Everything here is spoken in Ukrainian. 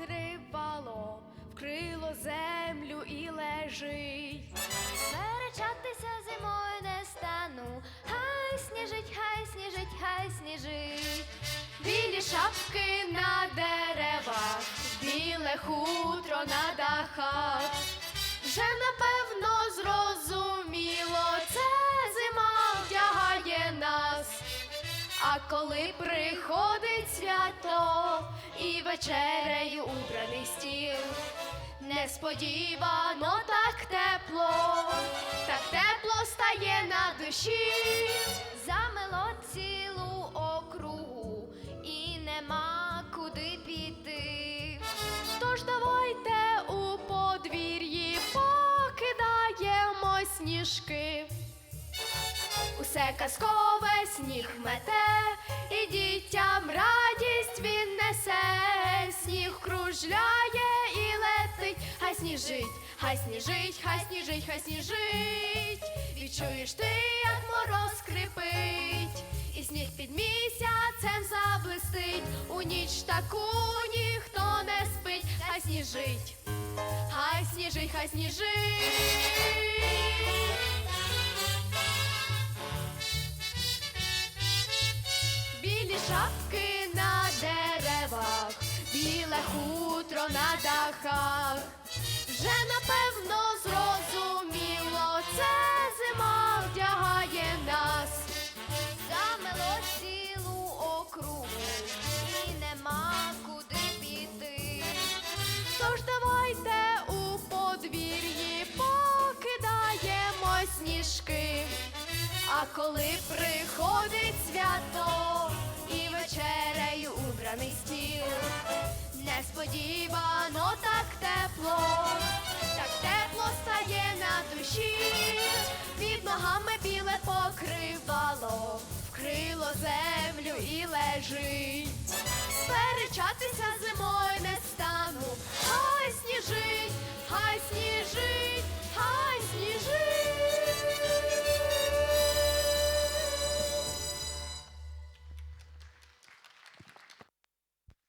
накривало, вкрило землю і лежить. Наречатися зимою не стану, хай сніжить, хай сніжить, хай сніжить. Білі шапки на деревах, біле хутро на дахах. Вже напевно зрозуміло, це зима вдягає нас. А коли приходить свято і вечеря несподівано так тепло, так тепло стає на душі, замело цілу округу і нема куди піти. Тож давайте у подвір'ї покидаємо сніжки. Усе казкове сніг мете, і дітям радість він несе, сніжить, хай сніжить, хай сніжить, хай сніжить. Відчуєш ти, як мороз скрипить, і сніг під місяцем заблистить. У ніч таку ніхто не спить, хай сніжить, хай сніжить, хай сніжить. Білі шапки на деревах, біле хутро на дахах. Вже напевно зрозуміло, це зима вдягає нас. Замело цілу округу і нема куди піти. Тож давайте у подвір'ї покидаємо сніжки. А коли приходить свято і вечерею убраний стіл, несподівано так тепло, ногами біле покривало, вкрило землю і лежить. Сперечатися зимою